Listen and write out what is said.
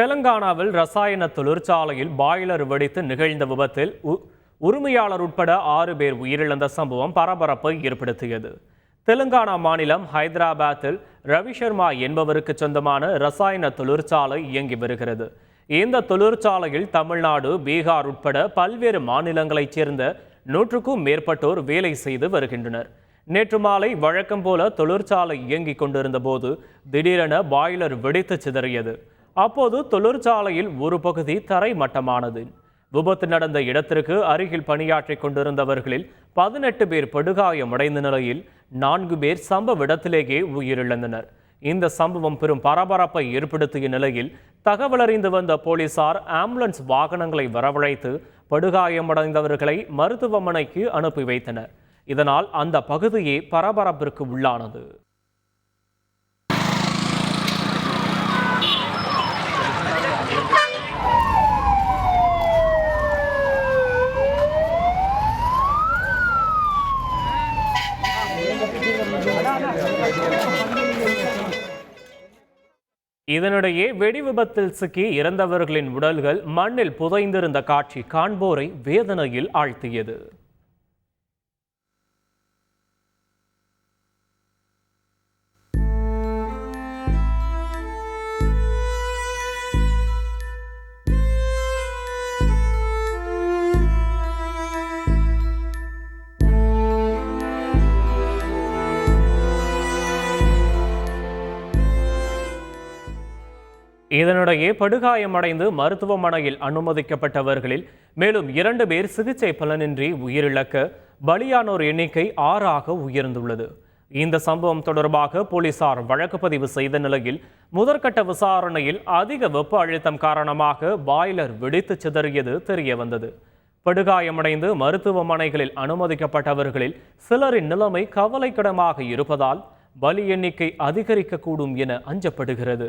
தெலங்கானாவில் ரசாயன தொழிற்சாலையில் பாய்லர் வெடித்து நிகழ்ந்த விபத்தில் உ- உரிமையாளர் உட்பட ஆறு பேர் உயிரிழந்த சம்பவம் பரபரப்பை ஏற்படுத்தியது. தெலுங்கானா மாநிலம் ஹைதராபாத்தில் ரவி சர்மா என்பவருக்கு சொந்தமான ரசாயன தொழிற்சாலை இயங்கி வருகிறது. இந்த தொழிற்சாலையில் தமிழ்நாடு பீகார் உட்பட பல்வேறு மாநிலங்களைச் சேர்ந்த நூற்றுக்கும் மேற்பட்டோர் வேலை செய்து வருகின்றனர். நேற்று மாலை வழக்கம் போல தொழிற்சாலை இயங்கிக் கொண்டிருந்த போது திடீரென பாய்லர் வெடித்து சிதறியது. அப்போது தொழிற்சாலையில் ஒரு பகுதி தரை மட்டமானது விபத்து நடந்த இடத்திற்கு அருகில் பணியாற்றிக் கொண்டிருந்தவர்களில் பதினெட்டு பேர் படுகாயமடைந்த நிலையில் நான்கு பேர் சம்பவ இடத்திலேயே உயிரிழந்தனர். இந்த சம்பவம் பெரும் பரபரப்பை ஏற்படுத்திய நிலையில் தகவலறிந்து வந்த போலீசார் ஆம்புலன்ஸ் வாகனங்களை வரவழைத்து படுகாயமடைந்தவர்களை மருத்துவமனைக்கு அனுப்பி வைத்தனர். இதனால் அந்த பகுதியே பரபரப்பிற்கு உள்ளானது. இதனிடையே வெடி விபத்தில் சிக்கி இறந்தவர்களின் உடல்கள் மண்ணில் புதைந்திருந்த காட்சி காண்போரை வேதனையில் ஆழ்த்தியது. இதனிடையே படுகாயமடைந்து மருத்துவமனையில் அனுமதிக்கப்பட்டவர்களில் மேலும் இரண்டு பேர் சிகிச்சை பலனின்றி உயிரிழக்க பலியானோர் எண்ணிக்கை ஆறாக உயர்ந்துள்ளது. இந்த சம்பவம் தொடர்பாக போலீசார் வழக்கு பதிவு செய்த நிலையில் முதற்கட்ட விசாரணையில் அதிக வெப்ப அழுத்தம் காரணமாக பாய்லர் வெடித்து சிதறியது தெரிய வந்தது படுகாயமடைந்து மருத்துவமனைகளில் அனுமதிக்கப்பட்டவர்களில் சிலரின் நிலைமை கவலைக்கிடமாக இருப்பதால் பலி எண்ணிக்கை அதிகரிக்கக்கூடும் என அஞ்சப்படுகிறது.